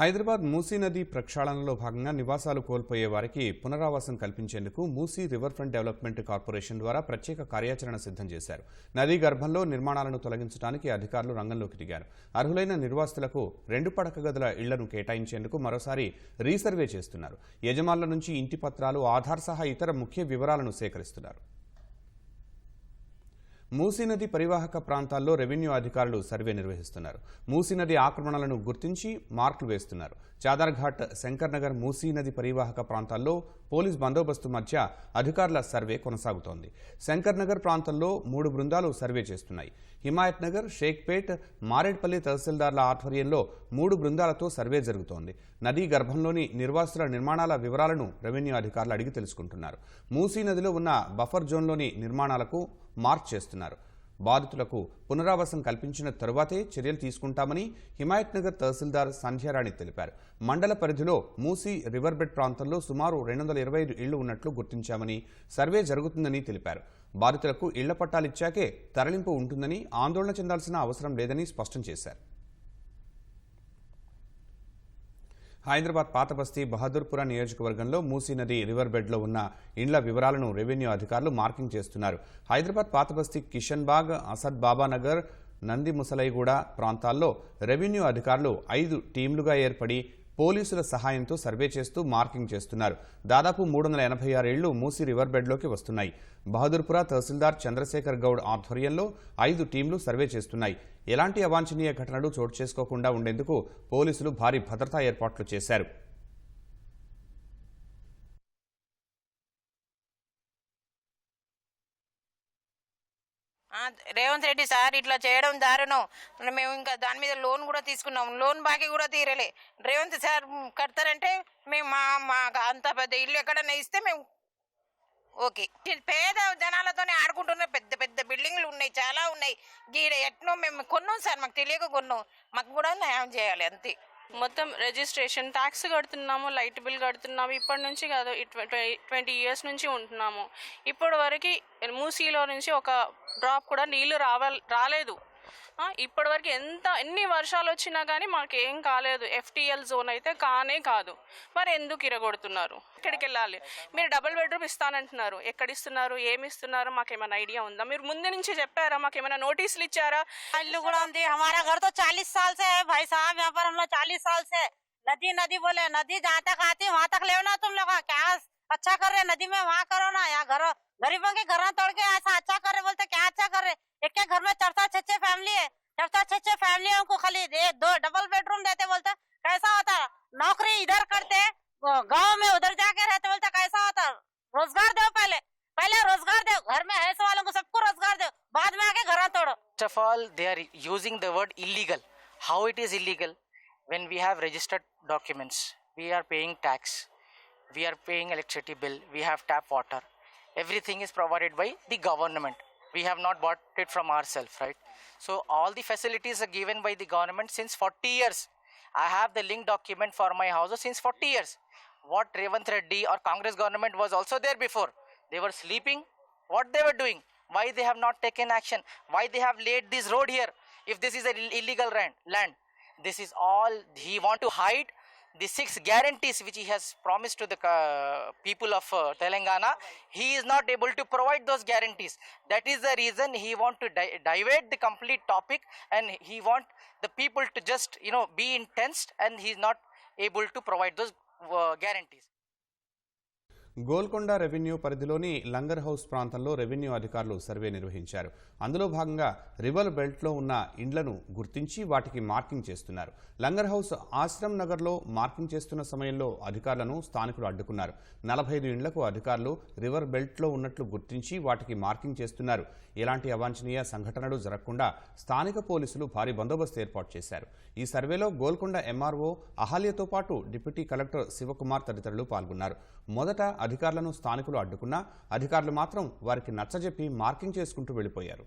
హైదరాబాద్ మూసీ నది ప్రక్షాళనలో భాగంగా నివాసాలు కోల్పోయే వారికి పునరావాసం కల్పించేందుకు Musi river front development corporation ద్వారా ప్రత్యేక కార్యాచరణ సిద్ధం చేశారు. నదీ గర్భంలో నిర్మాణాలను తొలగించడానికి అధికారులు రంగంలోకి దిగారు. అర్హులైన నిర్వాసితులకు రెండు పడక గదుల ఇళ్ళను కేటాయించేందుకు మరోసారి రీసర్వే చేస్తున్నారు. యజమానుల నుంచి ఇంటి పత్రాలు ఆధార్ సహా ఇతర ముఖ్య వివరాలను సేకరిస్తున్నారు. మూసీ నది పరివాహక ప్రాంతాల్లో రెవెన్యూ అధికారులు సర్వే నిర్వహిస్తున్నారు. మూసీ నది ఆక్రమణలను గుర్తించి మార్కులు వేస్తున్నారు. చాదర్ఘాట్ శంకర్నగర్ మూసీ నది పరివాహక ప్రాంతాల్లో పోలీస్ బందోబస్తు మధ్య అధికారుల సర్వే కొనసాగుతోంది. శంకర్నగర్ ప్రాంతంలో మూడు బృందాలు సర్వే చేస్తున్నాయి. హిమాయత్ నగర్ షేక్పేట్ మారేడ్పల్లి తహసీల్దార్ల ఆధ్వర్యంలో మూడు బృందాలతో సర్వే జరుగుతోంది. నదీ గర్భంలోని నిర్వాసుల నిర్మాణాల వివరాలను రెవెన్యూ అధికారులు అడిగి తెలుసుకుంటున్నారు. మూసీ నదిలో ఉన్న బఫర్ జోన్లోని నిర్మాణాలకు మార్క్ చేస్తున్నారు. బాధితులకు పునరావాసం కల్పించిన తరువాతే చర్యలు తీసుకుంటామని హిమాయత్ నగర్ తహసీల్దార్ సంధ్యారాణి తెలిపారు. మండల పరిధిలో మూసీ రివర్ బెడ్ ప్రాంతంలో సుమారు రెండు వందల ఇరవై ఐదు ఇళ్ళు ఉన్నట్లు గుర్తించామని సర్వే జరుగుతుందని తెలిపారు. బాధితులకు ఇళ్ళ పట్టాలిచ్చాకే తరలింపు ఉంటుందని ఆందోళన చెందాల్సిన అవసరం లేదని స్పష్టం చేశారు. హైదరాబాద్ పాతబస్తీ బహదూర్పుర నియోజకవర్గంలో మూసీ నది రివర్ బెడ్లో ఉన్న ఇండ్ల వివరాలను రెవెన్యూ అధికారులు మార్కింగ్ చేస్తున్నారు. హైదరాబాద్ పాతబస్తీ కిషన్ బాగ్ అసద్ బాబానగర్ నంది ముసలైగూడ ప్రాంతాల్లో రెవెన్యూ అధికారులు ఐదు టీంలుగా ఏర్పడి పోలీసుల సహాయంతో సర్వే చేస్తూ మార్కింగ్ చేస్తున్నారు. దాదాపు మూడు వందల ఎనభై ఆరు మూసీ మూసి రివర్ బెడ్లోకి వస్తున్నాయి. బహదూర్పుర తహసీల్దార్ చంద్రశేఖర్ గౌడ్ ఆధ్వర్యంలో ఐదు టీంలు సర్వే చేస్తున్నాయి. ఎలాంటి అవాంఛనీయ ఘటనలు చోటు చేసుకోకుండా ఉండేందుకు పోలీసులు భారీ భద్రతా ఏర్పాట్లు చేశారు. రేవంత్ రెడ్డి సార్ ఇట్లా చేయడం దారుణం. మేము ఇంకా దాని మీద లోన్ కూడా తీసుకున్నాం. లోన్ బాకీ కూడా తీరలే. రేవంత్ సార్ కడతారంటే మేము మా మా అంత పెద్ద ఇల్లు ఎక్కడన్నా ఇస్తే మేము ఓకే. పేద జనాలతోనే ఆడుకుంటున్న పెద్ద పెద్ద బిల్డింగ్లు ఉన్నాయి చాలా ఉన్నాయి. గీడ ఎట్నో మేము కొన్నాం సార్ మాకు తెలియక కొన్నాం. మాకు కూడా న్యాయం చేయాలి అంతే. మొత్తం రిజిస్ట్రేషన్ ట్యాక్స్ కడుతున్నాము లైట్ బిల్ కడుతున్నాము. ఇప్పటి నుంచి కాదు ట్వంటీ ఇయర్స్ నుంచి ఉంటున్నాము. ఇప్పటి వరకు మూసీలో నుంచి ఒక డ్రాప్ కూడా నీళ్లు రావ రాలేదు ఆ, ఇప్పటి వరకు ఎంత ఎన్ని వర్షాలు వచ్చినా కానీ మాకు ఏం కాలేదు ఎఫ్టీఎల్ జోన్ అయితే కానే కాదు మరి ఎందుకు ఇరగొడుతున్నారు ఎక్కడికి వెళ్ళాలి మీరు డబుల్ బెడ్రూమ్ ఇస్తానంటున్నారు ఎక్కడ ఇస్తున్నారు ఏమి ఇస్తున్నారు మాకు ఏమైనా ఐడియా ఉందా మీరు ముందు నుంచి చెప్పారా మాకు ఏమైనా నోటీసులు ఇచ్చారా इल्लू गुड़ा दी हमारा घर तो चालीस साल से है भाई साहब यहाँ पर हम लोग चालीस साल से नदी नदी बोले नदी जहाँ तक आती है वहाँ तक ले ना तुम लोग क्या अच्छा कर रहे नदी में वहाँ करो ना यहाँ घर गरीबों के घर तोड़ के ऐसा अच्छा कर रहे बोलते क्या अच्छा कर रहे एक के घर में चार चार छह छह फैमिली है चार चार छह छह फैमिली को खाली दे दो डबल बेडरूम देते बोलते कैसा होता नौकरी इधर करते गाँव में उधर जाके रहते बोलते कैसा होता रोज़गार दो पहले पहले रोज़गार दो घर में ऐसे वालों को सबको रोज़गार दो बाद में आके घर तोड़ो First of all, they are using the word illegal. How it is illegal? When we have registered documents, we are paying tax, we are paying electricity bill, we have tap water. Everything is provided by the government. We have not bought it from ourselves, right? So all the facilities are given by the government since 40 years. I have the link document for my house since 40 years. What Revant Reddy or Congress government was also there before. They were sleeping. What they were doing? Why they have not taken action? Why they have laid this road here? If this is an illegal land, land, this is all he want to hide the six guarantees which he has promised to the uh, people of uh, Telangana. He is not able to provide those guarantees. That is the reason he want to di- divert the complete topic and he want the people to just you know be intense and he is not able to provide those uh, guarantees. Golconda revenue పరిధిలోని లంగర్ హౌస్ ప్రాంతంలో revenue అధికారులు survey నిర్వహించారు. అందులో భాగంగా river బెల్ట్లో ఉన్న ఇండ్లను గుర్తించి వాటికి మార్కింగ్ చేస్తున్నారు. లంగర్ హౌస్ ఆశ్రమ్ నగర్లో మార్కింగ్ చేస్తున్న సమయంలో అధికారులను స్థానికులు అడ్డుకున్నారు. నలభై ఐదు ఇండ్లకు అధికారులు రివర్ బెల్ట్లో ఉన్నట్లు గుర్తించి వాటికి మార్కింగ్ చేస్తున్నారు. ఎలాంటి అవాంఛనీయ సంఘటనలు జరగకుండా స్థానిక పోలీసులు భారీ బందోబస్తు ఏర్పాటు చేశారు. ఈ సర్వేలో గోల్కొండ ఎంఆర్ఓ అహల్యతో పాటు డిప్యూటీ కలెక్టర్ శివకుమార్ తదితరులు పాల్గొన్నారు. మొదట అధికారులను స్థానికులు అడ్డుకున్నా అధికారులు మాత్రం వారికి నచ్చజెప్పి మార్కింగ్ చేసుకుంటూ వెళ్ళిపోయారు